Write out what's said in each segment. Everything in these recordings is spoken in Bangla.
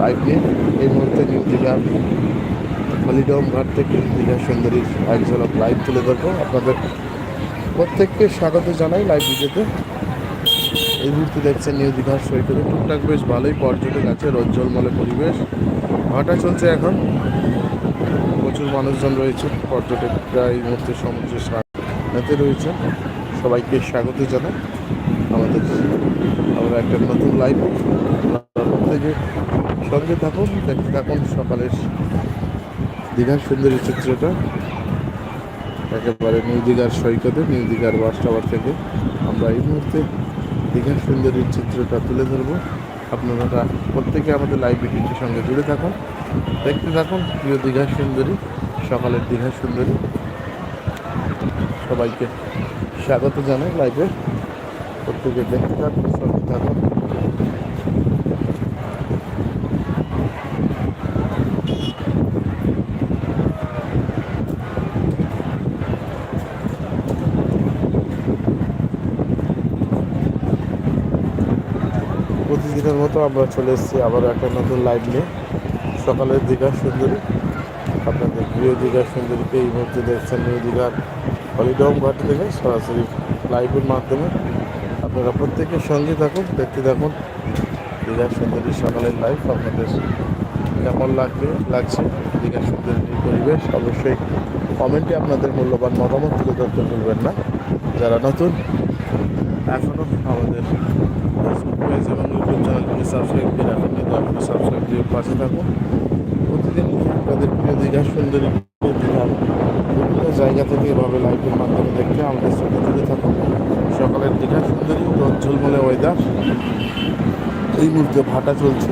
লাইভ এই মুহূর্তে নিউ দীঘা হলিডম ঘাট থেকে দীঘা সুন্দরীর এক ঝলক লাইভ তুলে ধরবো। আপনাদের প্রত্যেককে স্বাগত জানাই লাইভ ভিডিওতে এই মুহূর্তে দেখছেন নিউ দীঘার সৈকতে। টুকটাক বেশ ভালোই পর্যটক আছে রোজ্জ্বলমলে পরিবেশ। ভাটা চলছে এখন। প্রচুর মানুষজন রয়েছে, পর্যটকরা এই মুহূর্তে সমুদ্রের সাথে রয়েছে সবাইকে স্বাগত জানাই। আমাদের আমরা একটা নতুন লাইভ থেকে সঙ্গে থাকুন, দেখতে থাকুন সকালের দীঘার সুন্দরী চিত্রটা। একেবারে নিউ দীঘার সৈকতে, নিউ দীঘার বাস টাওয়ার থেকে আমরা এই মুহূর্তে দীঘার সুন্দরীর চিত্রটা তুলে ধরবো। আপনারা প্রত্যেকে আমাদের লাইভ ভিডিওটির সঙ্গে জুড়ে থাকুন, দেখতে থাকুন প্রিয় দীঘার সুন্দরী, সকালের দীঘার সুন্দরী। সবাইকে স্বাগত জানাই লাইভে প্রত্যেকে দেখতে থাকুন, সঙ্গে থাকুন। মতো আমরা চলে এসেছি আবার একটা নতুন লাইভ নিয়ে। সকালের দীঘা সুন্দরী। আপনাদের প্রিয় দীঘা সুন্দরীকে এই মুহূর্তে দেখছেন নিউ দীঘার হলিডম ঘাট থেকে সরাসরি লাইভের মাধ্যমে। আপনারা প্রত্যেকের সঙ্গে থাকুন, দেখতে থাকুন দীঘা সুন্দরী সকালের লাইভ আপনাদের কেমন লাগবে, লাগছে দীঘার সুন্দরীর পরিবেশ? অবশ্যই কমেন্টে আপনাদের মূল্যবান মতামত তুলে ধরতে ভুলবেন না। যারা নতুন, এখনও আমাদের পেজ এবং ইউটিউব চ্যানেলটিকে সাবস্ক্রাইব দিয়ে রাখেন কিন্তু আপনি সাবস্ক্রাইব দিয়ে পাশে থাকুন প্রতিদিন আপনাদের প্রিয় দীঘা সুন্দরী দীঘার বিভিন্ন জায়গা থেকে এভাবে লাইভের মাধ্যমে দেখতে আমাদের সঙ্গে জুড়ে থাকুন। সকালের দীঘা সুন্দরী রোদ ওয়েদার এই মুহূর্তে ভাটা চলছে।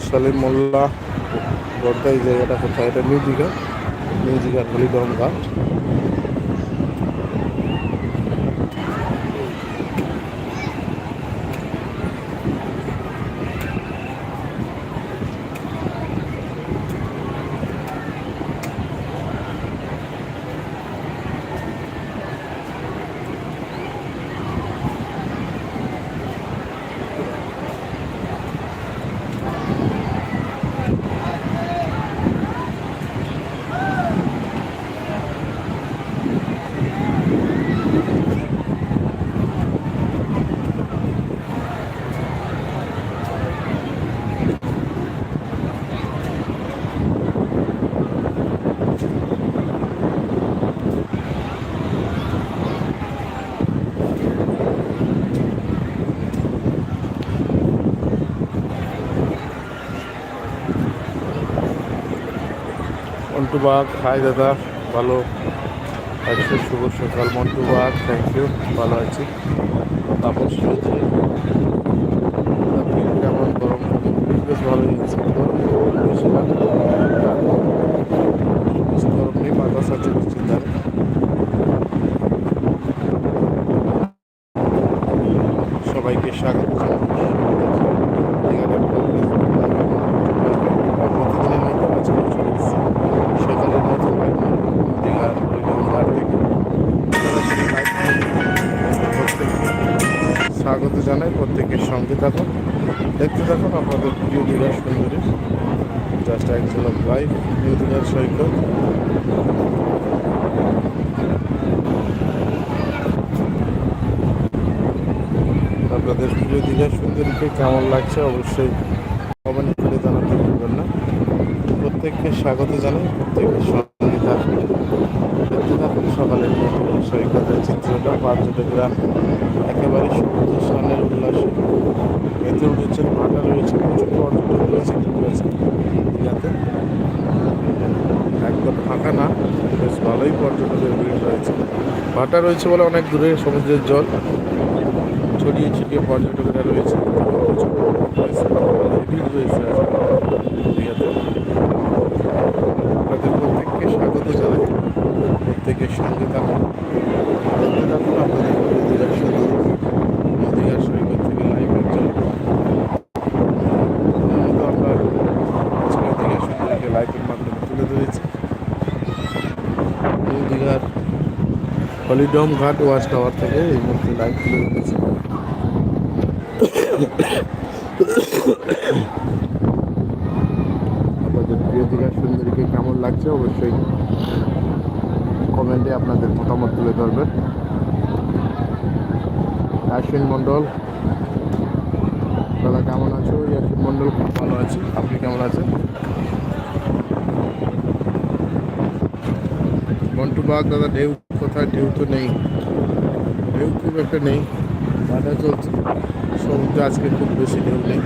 মোসালিম মোল্লা। গড়দা এই জায়গাটা কোথায়? এটা নিউ দীঘা। নিউ দীঘা হলিডম ঘাট হাই দাদা। ভালো আছি, শুভ সকাল মন্টু বাগ থ্যাংক ইউ ভালো আছি। তাপস রয়েছে কেমন গরম বেশ ভালো আছে গরম নেই, বাতাস আছে চিন্তার আপনাদের প্রিয় দীঘার সুন্দরীকে কেমন লাগছে অবশ্যই কমেন্ট করে জানাতে ভুলবেন না। প্রত্যেককে স্বাগত জানাই প্রত্যেকের সঙ্গে থাকুন দেখতে থাকুন সকালের সৈকতের চিত্রটা পর্যটকরা একেবারে সমুদ্র স্নানের উল্লাসে মেতে উঠেছেন, ভাটা রয়েছে, প্রচুর পর্যটক রয়েছে, কিন্তু দীঘাতে একদম ফাঁকা না বেশ ভালোই পর্যটকের ভিড় রয়েছে। ভাটা রয়েছে বলে অনেক দূরে, সমুদ্রের জল। ছড়িয়ে ছিটিয়ে পর্যটকেরা রয়েছে। ভিড় রয়েছে দীঘাতে আপনাদের প্রত্যেককে স্বাগত জানাই। প্রত্যেকের সঙ্গে থাকুন। আপনাদের দীঘার সাথে দীঘার সৈকত থেকে লাইভ একজন। মতো আমরা আজকে দীঘার সুন্দরীকে লাইভের মাধ্যমে তুলে ধরেছি। নিউ দীঘার হলিডম ঘাট ওয়াচ টাওয়ার থেকে এই মুহূর্তে লাইভ তুলে ধরেছি। আপনাদের প্রিয় দীঘার সুন্দরীকে কেমন লাগছে অবশ্যই কমেন্টে আপনাদের মতামত তুলে ধরবেন। আশ্বিন মণ্ডল, দাদা কেমন আছো? ইয়াসিন মণ্ডল, খুব ভালো আছি। আপনি কেমন আছেন? মন্টু বাগ দাদা, ঢেউ কোথায়? ঢেউ তো নেই। ঢেউ খুব একটা নেই। ভাটা চলছে। সমুদ্রে আজকে খুব বেশি ঢেউ নেই।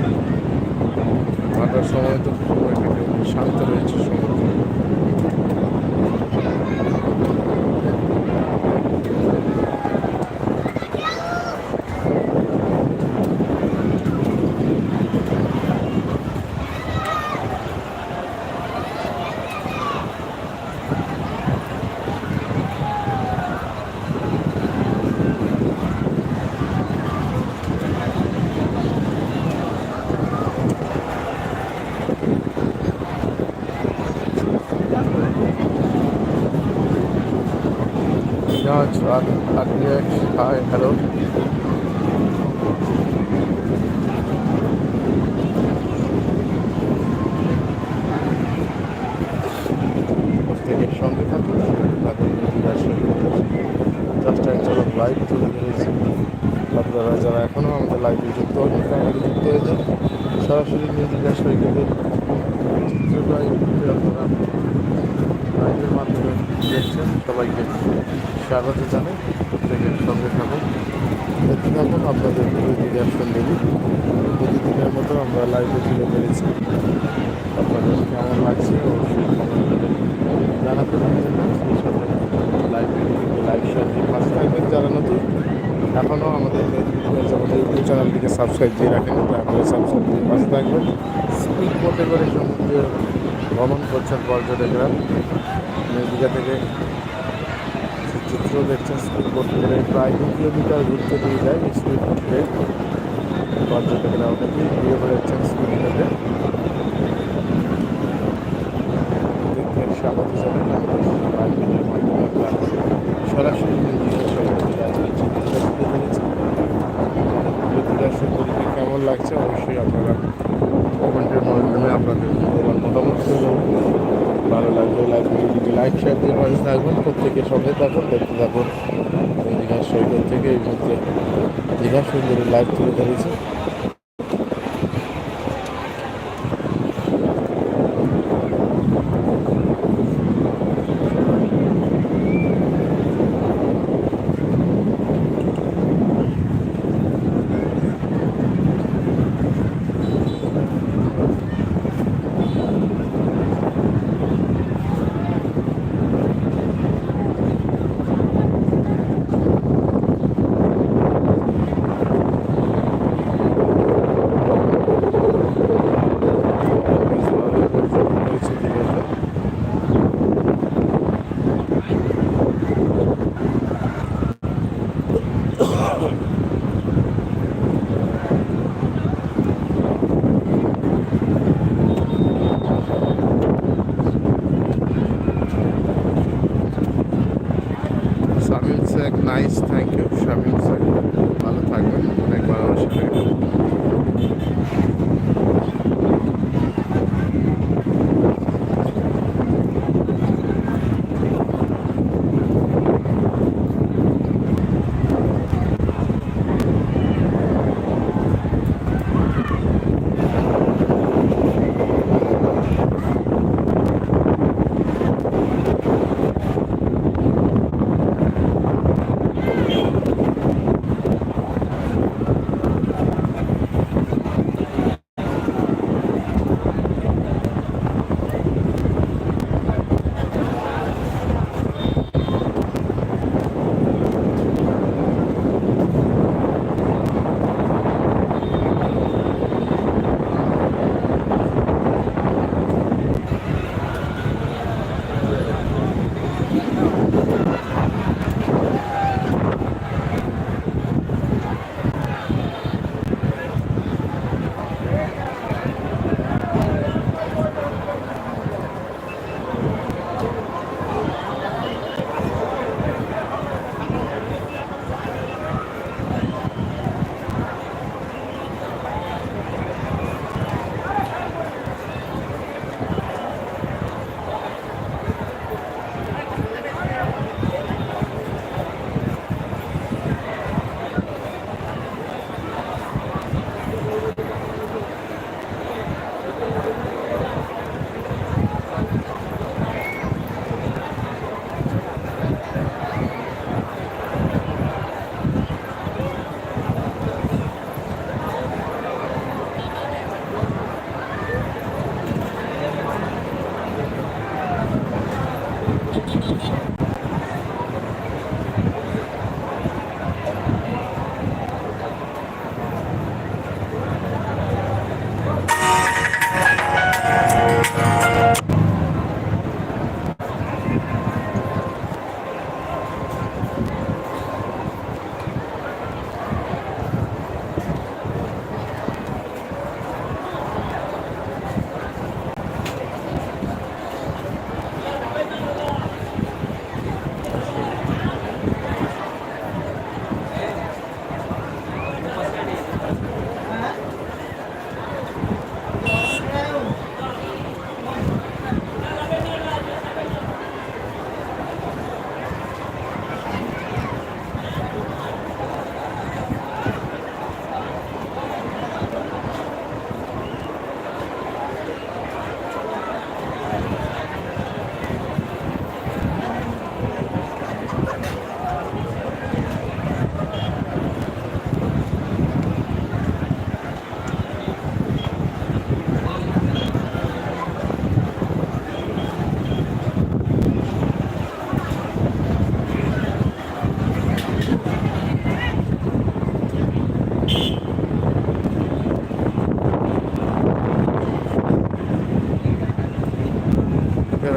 ভাটার সময় তো খুব একটা শান্ত রয়েছে সমুদ্র। George, Agnesh, hi, hello. সঙ্গে থাকুন জাস্ট একজন লাইভ তুলে ধরেছি আপনারা যারা এখনও আমাদের লাইভে যুক্ত হন তারা যুক্ত হয়ে যান সরাসরি সৈকতের চিত্রটা এই আপনারা লাইভের মাধ্যমে দেখছেন, সবাইকে স্বাগত জানাই। প্রত্যেকের সঙ্গে থাকুন। দেখতে থাকুন, আপনাদের প্রিয় দীঘার সুন্দরী প্রতিদিনের মতো আমরা লাইভে তুলে ধরেছি আপনাদের কেমন লাগছে, অবশ্যই কমেন্ট জানাতে পারবেন সেই সাথে লাইভ লাইভ শেয়ার দিয়ে পাশে থাকবেন যারা নতুন। এখনও আমাদের আমাদের ইউটিউব চ্যানেলটিকে সাবস্ক্রাইব দিয়ে রাখেন করে সাবস্ক্রাইব দিয়ে পাশে থাকবেন। স্পিড বোটে করে সমুদ্রে ভ্রমণ করছেন পর্যটকরা। দীঘা থেকে চিত্র দেখছেন স্পিড বোট করে প্রায় দু কিলোমিটার ঘুরতে দিয়ে যায় স্পিড বোটে পর্যটকরা অনেকেই ঘুরে বেড়াচ্ছেন স্পিড বোটে স্বাগত সরাসরি কেমন লাগছে অবশ্যই আপনারা কমেন্টের মাধ্যমে আপনাদের মূল্যবান মতামত তুলে ভালো লাগলে লাইক শেয়ার দিয়ে পাশে থাকবেন, প্রত্যেকে সঙ্গে থাকুন, দেখতে থাকুন। দীঘার সৈকত থেকে এই মুহূর্তে দীঘা সুন্দরী লাইভ তুলে ধরেছে।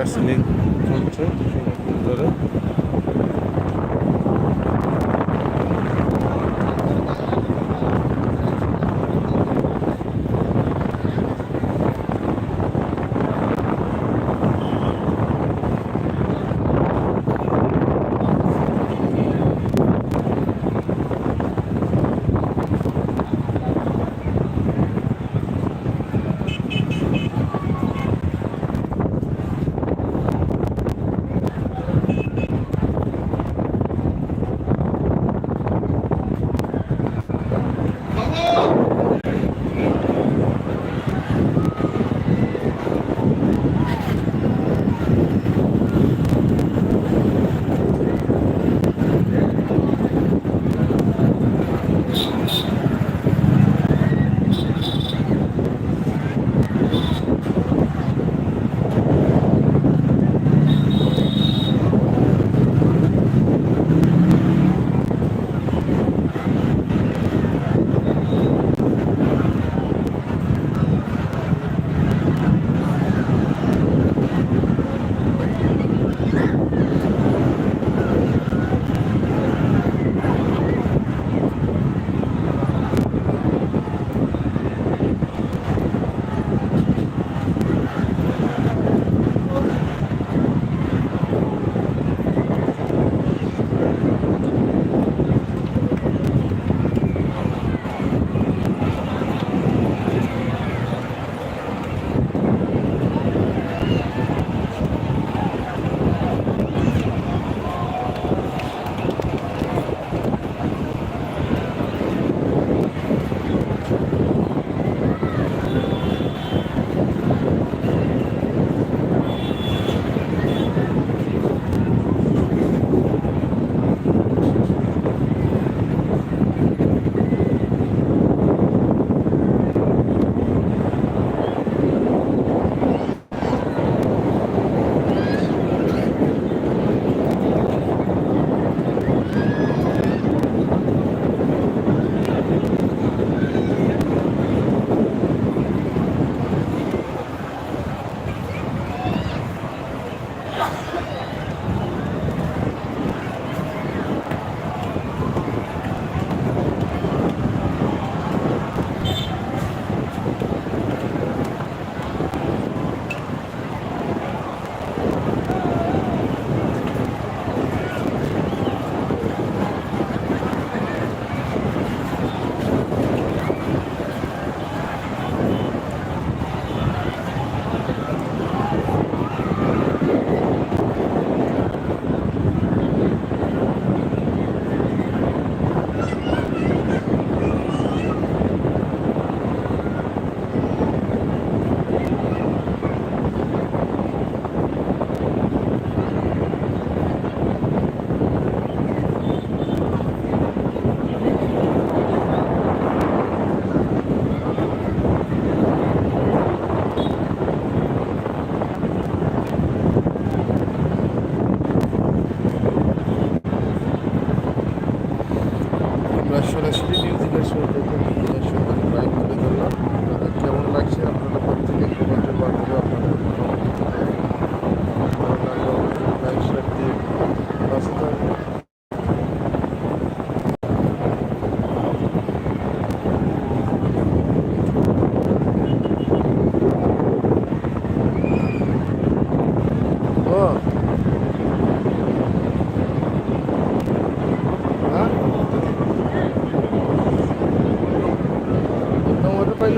Wrestling.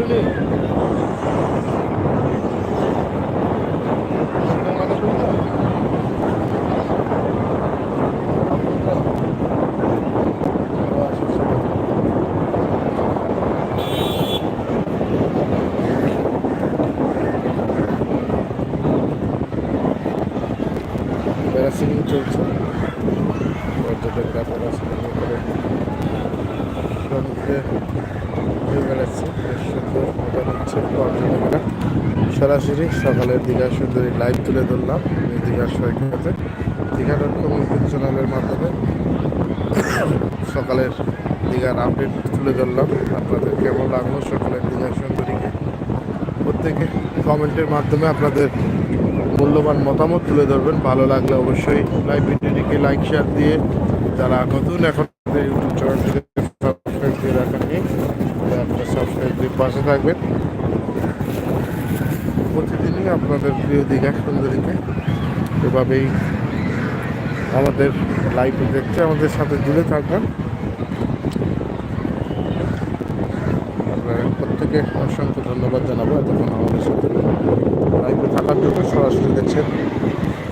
그러네. সরাসরি সকালের দীঘা সুন্দরী লাইভ তুলে ধরলাম দীঘার সৈকতে দীঘা ডট কম ইউটিউব চ্যানেলের মাধ্যমে সকালের দীঘার আপডেট তুলে ধরলাম। আপনাদের কেমন লাগল সকালের দীঘা সুন্দরীকে? প্রত্যেকে কমেন্টের মাধ্যমে আপনাদের মূল্যবান মতামত তুলে ধরবেন। ভালো লাগলে অবশ্যই লাইভ ভিডিওটিকে লাইক শেয়ার দিয়ে যারা নতুন এখন ইউটিউব চ্যানেলটিকে সাবস্ক্রাইব দিয়ে রাখেননি আপনারা সাবস্ক্রাইব দিয়ে পাশে থাকবেন। আপনাদের প্রিয় দীঘা সুন্দরীকে এভাবেই আমাদের লাইভে দেখতে আমাদের সাথে জুড়ে থাকবেন। প্রত্যেকে অসংখ্য ধন্যবাদ জানাব এতক্ষণ আমাদের সাথে লাইভে থাকার জন্য। সরাসরি দেখছেন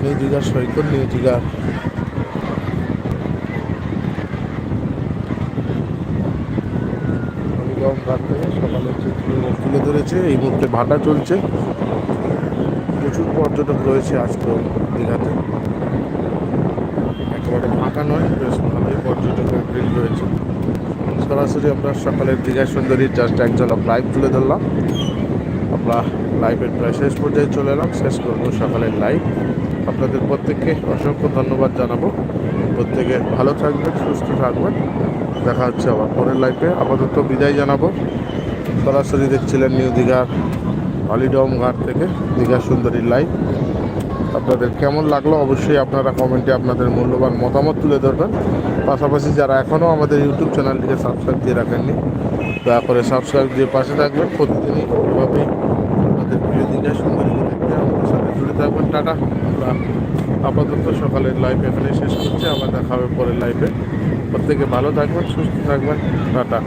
নিউ দীঘার সৈকত, নিউ দীঘার সকালের তুলে ধরেছে, এই মুহূর্তে ভাটা চলছে। প্রচুর পর্যটক রয়েছে আজকেও দীঘাতে। একেবারে ফাঁকা নয়, বেশ ভালোই পর্যটকের ভিড় রয়েছে। সরাসরি আমরা সকালের দীঘা সুন্দরীর জাস্ট এক লাইভ তুলে ধরলাম। আমরা লাইভের প্রায় শেষ পর্যায়ে চলে এলাম, শেষ করব সকালের লাইভ আপনাদের প্রত্যেককে অসংখ্য ধন্যবাদ জানাব। প্রত্যেকে ভালো থাকবেন, সুস্থ থাকবেন। দেখা হচ্ছে আবার পরের লাইফে আপাতত বিদায় জানাব। সরাসরি দেখছিলেন নিউ দীঘার হলিডম ঘাট থেকে দীঘা সুন্দরী লাইভ আপনাদের কেমন লাগল? অবশ্যই আপনারা কমেন্টে আপনাদের মূল্যবান মতামত তুলে ধরবেন। পাশাপাশি যারা এখনও আমাদের ইউটিউব চ্যানেলটিকে সাবস্ক্রাইব দিয়ে রাখেননি, দয়া করে সাবস্ক্রাইব দিয়ে পাশে থাকবেন। প্রতিদিনই এভাবেই আপনাদের প্রিয় দীঘা সুন্দরী দেখতে আমাদের সাথে জুড়ে থাকবেন। টাটা। আমরা আপাতত সকালের লাইভ এখানে শেষ করছি। আবার দেখা হবে পরের লাইভে প্রত্যেকে ভালো থাকবেন, সুস্থ থাকবেন। টাটা।